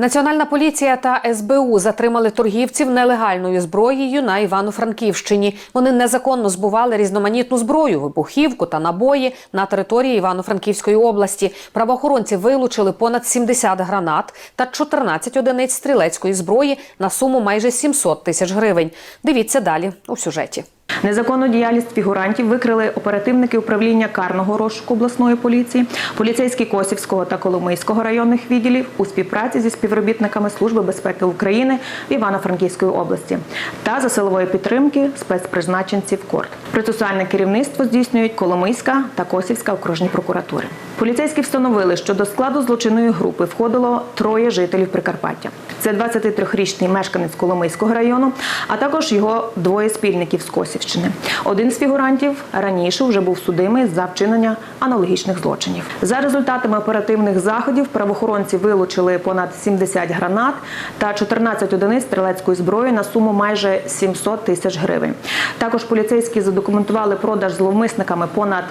Національна поліція та СБУ затримали торгівців нелегальною зброєю на Івано-Франківщині. Вони незаконно збували різноманітну зброю, вибухівку та набої на території Івано-Франківської області. Правоохоронці вилучили понад 70 гранат та 14 одиниць стрілецької зброї на суму майже 700 тисяч гривень. Дивіться далі у сюжеті. Незаконну діяльність фігурантів викрили оперативники управління карного розшуку обласної поліції, поліцейські Косівського та Коломийського районних відділів у співпраці зі співробітниками Служби безпеки України в Івано-Франківської області та за силової підтримки спецпризначенців КОРТ. Процесуальне керівництво здійснюють Коломийська та Косівська окружні прокуратури. Поліцейські встановили, що до складу злочинної групи входило троє жителів Прикарпаття. Це 23-річний мешканець Коломийського району, а також його двоє спільників з Косівщини. Один з фігурантів раніше вже був судимий за вчинення аналогічних злочинів. За результатами оперативних заходів правоохоронці вилучили понад 70 гранат та 14 одиниць стрілецької зброї на суму майже 700 тисяч гривень. Також поліцейські задокументували продаж зловмисниками понад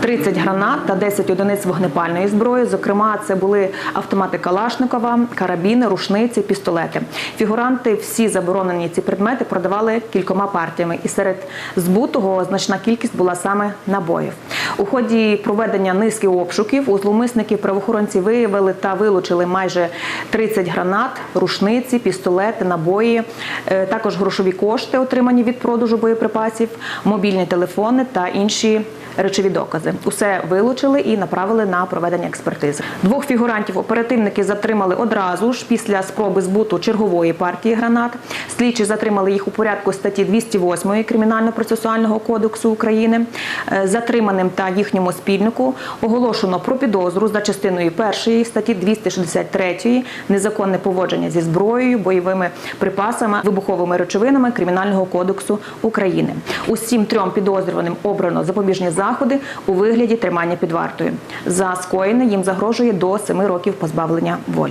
30 гранат та 10 одиниць вогнепальної зброї. Зокрема, це були автомати Калашникова, карабіни, рушниці, пістолети. Фігуранти всі заборонені ці предмети продавали кількома партіями, і серед збутого значна кількість була саме набоїв. У ході проведення низки обшуків у зловмисників правоохоронці виявили та вилучили майже 30 гранат, рушниці, пістолети, набої, е, також грошові кошти, отримані від продажу боєприпасів, мобільні телефони та інші речові докази. Усе вилучили і направили на проведення експертизи. Двох фігурантів оперативники затримали одразу ж після спроби збуту чергової партії гранат. Слідчі затримали їх у порядку статті 208 Кримінально-процесуального кодексу України. Е, Затриманим та їхньому спільнику оголошено про підозру за частиною першої статті 263 незаконне поводження зі зброєю, бойовими припасами, вибуховими речовинами Кримінального кодексу України. Усім трьом підозрюваним обрано запобіжні заходи у вигляді тримання під вартою. За скоєне їм загрожує до 7 років позбавлення волі.